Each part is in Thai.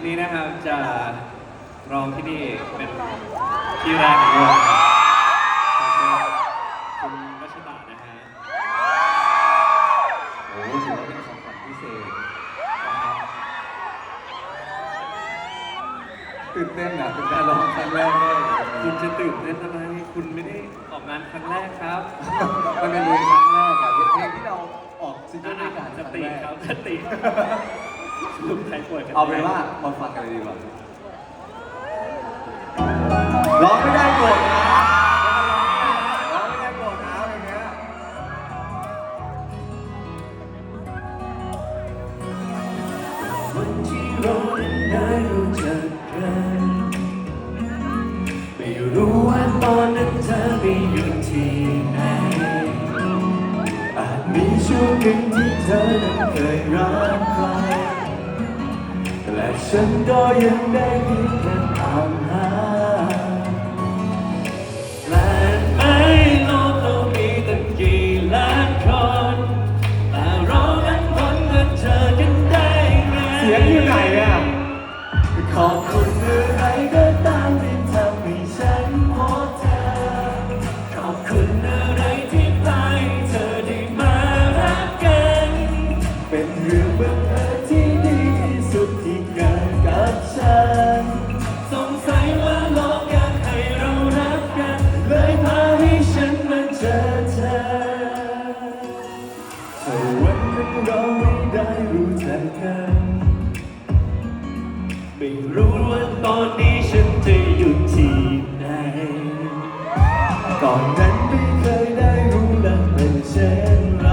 นนี้นะครับจะร้องที่นี่เป็นที่แรกในโลกครับขอเชิญคุณรัชตานะฮะโอ้ถือว่าเป็นของขวัญพิเศษนะครับตื่นเต้นอะเป็นการร้องครั้งแรกเลยคุณจะตื่นเต้นอะไรคุณไม่ได้ออกงานครั้งแรกครับมันเป็นเพลงครั้งแรกอะเป็นเพลงที่เราออกซิงเกิลอะด้วยกันคสรั้งติแรกครับสติส รุปใครป่วยกันเอาเป็นว่ามาฟังกันเลยดีกว่าร้องไม่ได้โกรธนะร้องไม่ได้โกรธนะอะไรเงี้ยวันที่เราได้รู้จั 剩多眼泪一份安慰。 ไม่รู้ว่าตอนนี้ฉันจะอยู่ที่ไหน ก่อนนั้นไม่เคยได้รู้และเป็นเช่นไร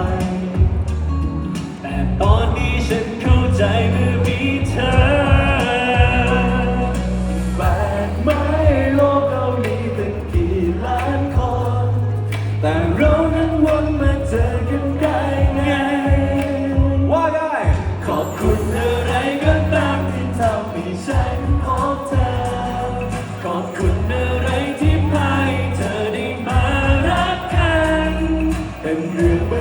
แต่ตอนนี้ฉันเข้าใจเมื่อมีเธอแปลกไหมโลกเรามีตั้งกี่ล้านคน แต่ 永远